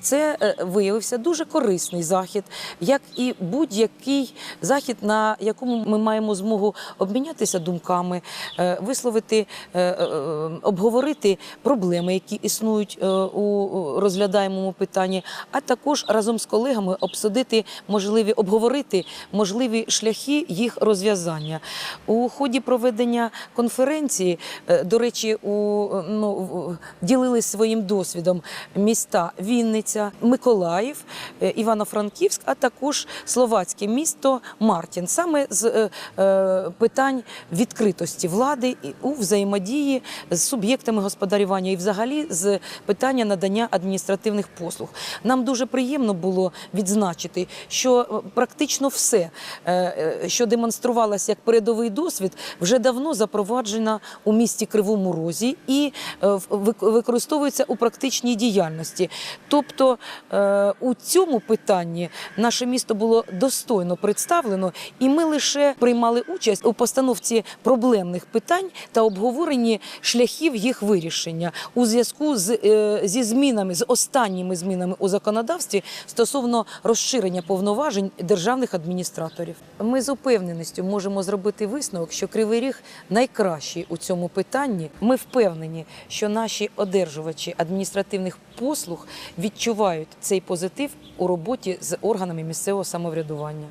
Це е, виявився дуже корисний захід, як і будь-який захід, на якому ми маємо змогу обмінятися думками, е, висловити, е, обговорити проблеми, які існують у розглядаємому питанні, а також разом з колегами обсудити можливі обговорити можливі шляхи їх розв'язання. У ході проведення конференції, до речі, у ну ділились своїм досвідом міста Вінниця, Миколаїв, е, Івано-Франківськ, а також словацьке місто Мартін, саме з е, е, питань відкритості влади у взаємодії з суб'єктами господарювання і взагалі з питання надання адміністративних послуг. Нам дуже приємно було відзначити, що практично все, що демонструвалося як передовий досвід, вже давно запроваджено у місті Кривому Розі і використовується у практичній діяльності. Тобто е, у цьому питанні наше місто було достойно представлено, і ми лише приймали участь у постановці проблемних питань та обговоренні шляхів їх вирішення у зв'язку з е, зі змінами, з останніми змінами у законодавстві стосовно розширення повноважень державних адміністраторів. Ми з упевненістю можемо зробити висновок, що Кривий Ріг найкращий у цьому питанні. Ми впевнені, що наші одержувачі адміністративних послуг відчувають цей позитив у роботі з органами місцевого самоврядування.